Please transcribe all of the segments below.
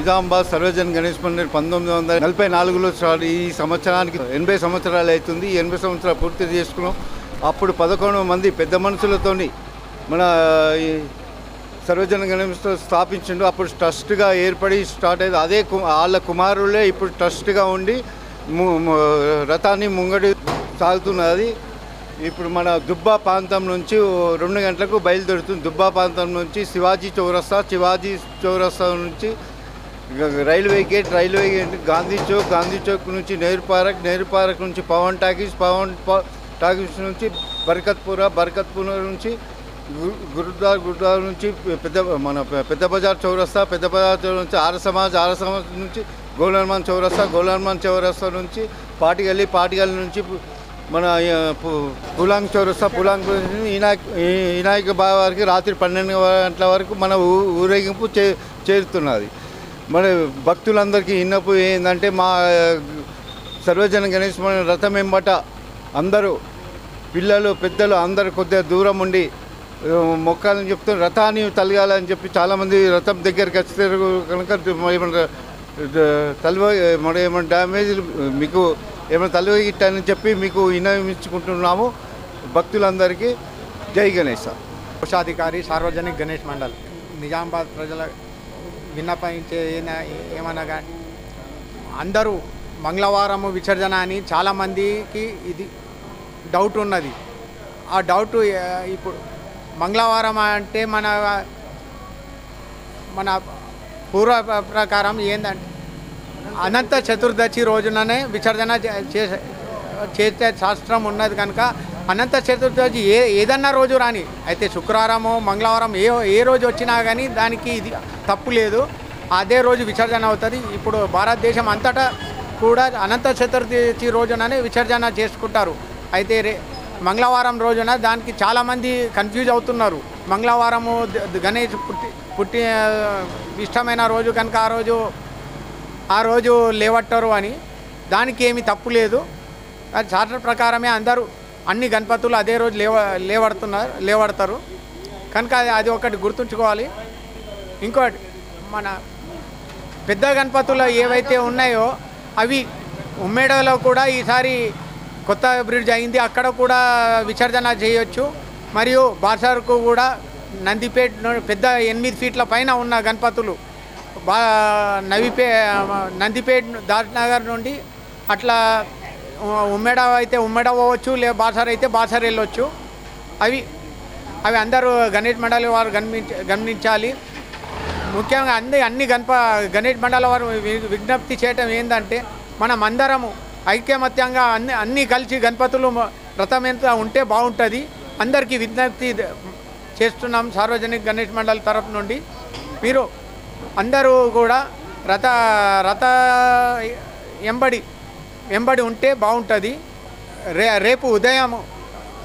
నిజామాబాద్ సర్వజన్ గణేష్ మందిర్ పంతొమ్మిది వందల నలభై నాలుగులో స్టార్ట్ ఈ సంవత్సరానికి ఎనభై సంవత్సరాలు అవుతుంది. ఎనభై సంవత్సరాలు పూర్తి చేసుకున్నాం. అప్పుడు పదకొండు మంది పెద్ద మనుషులతోని మన సర్వజన గణేష్ స్థాపించిండు. అప్పుడు ట్రస్ట్గా ఏర్పడి స్టార్ట్ అయ్యింది అదే కు- వాళ్ళ కుమారులే ఇప్పుడు ట్రస్ట్గా ఉండి రథాన్ని ముంగడి సాగుతున్నది. ఇప్పుడు మన దుబ్బా ప్రాంతం నుంచి రెండు గంటలకు బయలుదేరుతుంది. దుబ్బా ప్రాంతం నుంచి శివాజీ చౌరస్తా శివాజీ చౌరస్తా నుంచి railway gate railway gate Gandhi Chowk Gandhi Chowk నుంచి నెహ్రూ పార్క్ నెహ్రూ పార్క్ నుంచి పవన్ టాకీస్ పవన్ టాకీస్ నుంచి బర్కత్పుర బర్కత్పుర నుంచి గు- గురుద్వార్ గురుద్వార్ నుంచి పెద్ద మన పెద్ద బజార్ చౌరస్తా పెద్ద బజార్ చౌరస్తా నుంచి ఆర సమాజ్ ఆర సమాజ్ నుంచి గోలన్మాన్ చౌరస్తా గోలన్మాన్ చౌరస్తా నుంచి పాటిగల్లి పాటిగల్లి నుంచి మన పులాంగ్ చౌరస్తా పులాంగ్ నుంచి వినాయక్ వినాయక బావ వారికి రాత్రి పన్నెండు గంటల వరకు మన ఊ- ఊరేగింపు చే చేరుతున్నది. మరి భక్తులందరికీ విన్నపు ఏంటంటే మా సర్వజన గణేష్ మన రథం ఎంబట అందరూ పిల్లలు పెద్దలు అందరు కొద్దిగా దూరం ఉండి మొక్కాలని చెప్తూ రథాన్ని తలగాలని చెప్పి చాలామంది రథం దగ్గరికి వచ్చారు కనుక ఏమన్నా తలువ మన ఏమైనా డ్యామేజ్ మీకు ఏమైనా తలువ ఇట్టని చెప్పి మీకు వినమించుకుంటున్నాము భక్తులందరికీ జై గణేష్ కోశాధికారి సార్వజనిక్ గణేష్ మండల్ నిజామాబాద్ ప్రజల విన్నపించే ఏమన్నా కానీ అందరూ మంగళవారము విసర్జన అని చాలామందికి ఇది డౌట్ ఉన్నది. ఆ డౌట్ ఇప్పుడు మంగళవారం అంటే మన మన పూర్వ ప్రకారం ఏంటంటే అనంత చతుర్దశి రోజుననే విసర్జన చే- చేసే చేసే శాస్త్రం ఉన్నది కనుక అనంత చతుర్దశి ఏ ఏదన్నా రోజు రాని అయితే శుక్రవారము మంగళవారం ఏ ఏ రోజు వచ్చినా కానీ దానికి ఇది తప్పు లేదు. అదే రోజు విసర్జన అవుతుంది. ఇప్పుడు భారతదేశం అంతటా కూడా అనంత చతుర్దశి రోజుననే విసర్జన చేసుకుంటారు. అయితే రే మంగళవారం రోజున దానికి చాలామంది కన్ఫ్యూజ్ అవుతున్నారు. మంగళవారము గణేష్ పుట్టి పుట్టి ఇష్టమైన రోజు కనుక ఆ రోజు ఆ రోజు లేవట్టరు అని. దానికి ఏమి తప్పు లేదు. అది చార్టర్ ప్రకారమే అందరూ అన్ని గణపతులు అదే రోజు లేవ లేవడుతున్నారు లేవడతారు. కనుక అది అది ఒకటి గుర్తుంచుకోవాలి. ఇంకోటి మన పెద్ద గణపతులు ఏవైతే ఉన్నాయో అవి ఉమ్మేడలో కూడా ఈసారి కొత్త బ్రిడ్జ్ అయింది. అక్కడ కూడా విసర్జన చేయొచ్చు. మరియు బాసర్కు కూడా నందిపేట్ పెద్ద ఎనిమిది ఫీట్ల పైన ఉన్న గణపతులు బా నవిపే నందిపేట్ దాట్నగర్ నుండి అట్లా ఉమ్మేడ అయితే ఉమ్మెడ పోవచ్చు లే బాసర్ అయితే బాసర్ వెళ్ళొచ్చు. అవి అవి అందరూ గణేష్ మండలి వారు గమనించ గమనించాలి. ముఖ్యంగా అన్ని అన్ని గణప గణేష్ మండల వారు విజ్ఞప్తి చేయటం ఏంటంటే మనం అందరము ఐక్యమత్యంగా అన్ని అన్నీ కలిసి గణపతులు రథం ఎంత ఉంటే బాగుంటుంది. అందరికీ విజ్ఞప్తి చేస్తున్నాం సార్వజనిక గణేష్ మండలి తరపు నుండి. మీరు అందరూ కూడా రథ రథ ఎంబడి ఎంబడి ఉంటే బాగుంటుంది రే రేపు ఉదయం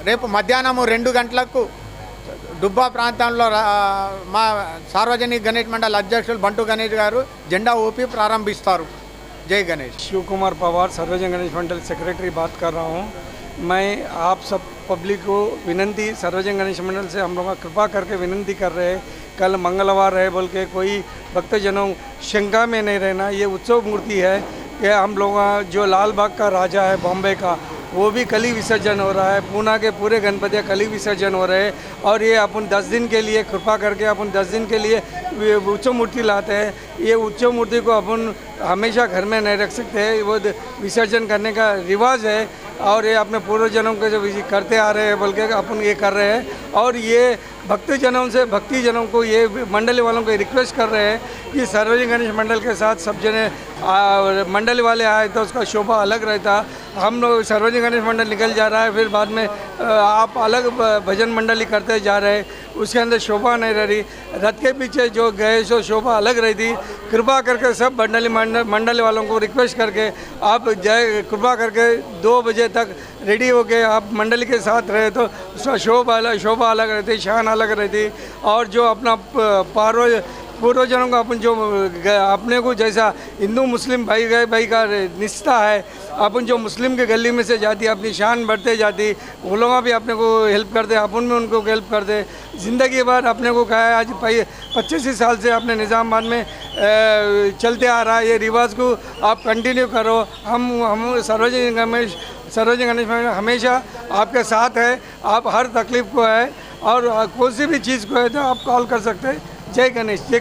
రేపు మధ్యాహ్నము రెండు గంటలకు దుబ్బా ప్రాంతంలో రా- మా సార్వజనిక గణేష్ మండలి అధ్యక్షులు బంటు గణేష్ గారు జెండా ఊపి ప్రారంభిస్తారు జై గణేష్ शिव कुमार पवार सर्वजन गणेश मंडल सेक्रेटरी बात कर रहा हूँ मैं आप सब पब्लिक को विनंती सर्वजन गणेश मंडल से हम लोग कृपा करके विनंती कर रहे हैं कल मंगलवार है बोल के कोई भक्तजनों शंका में नहीं रहना ये उत्सव मूर्ति है कि हम लोग जो लाल बाग का राजा है, बॉम्बे का, वो भी कली विसर्जन हो रहा है। पूना के पूरे गणपति कली विसर्जन हो रहे हैं। और ये अपन दस दिन के लिए कृपा करके अपन दस दिन के लिए उच्च मूर्ति लाते हैं। ये उच्च मूर्ति को अपन हमेशा घर में नहीं रख सकते हैं। वो विसर्जन करने का रिवाज है। और ये अपने पूर्वजनों के जो करते आ रहे हैं, बल्कि अपन ये कर रहे हैं। और ये भक्तजनों से, भक्तिजनों को ये मंडली वालों को रिक्वेस्ट कर रहे हैं कि सार्वजनिक गणेश मंडल के साथ सब जने मंडली वाले आए तो उसका शोभा अलग रहता। हम लोग सार्वजनिक गणेश मंडल निकल जा रहा है, फिर बाद में आप अलग भजन मंडली करते जा रहे उसके अंदर शोभा नहीं रह रही। रथ के पीछे जो गए, सो शोभा अलग रही थी। कृपा करके सब मंडली मंडल वालों को रिक्वेस्ट करके आप जय, कृपा करके दो बजे तक रेडी होके आप मंडली के साथ रहे तो उसका शोभा अलग शोभा अलग रहती शान अलग रहती और जो अपना पारो पूर्वजनों का अपन जो अपने को जैसा हिंदू, मुस्लिम भाई, गए भाई का निष्ठा है अपन जो मुस्लिम के गली में से जाती अपनी शान बढ़ते जाती वो लोग भी अपने को हेल्प करते अपन में उनको हेल्प करते। ज़िंदगी भर अपने को कहा है, आज पच्चीस साल से अपने निज़ामबाद में चलते आ रहा है। ये रिवाज को आप कंटिन्यू करो। हम हम सार्वजनिक गणेश सार्वजनिक गणेश हमेशा आपके साथ है। आप हर तकलीफ़ को है और कोई भी चीज़ को है तो आप कॉल कर सकते हैं। जय गणेश, जय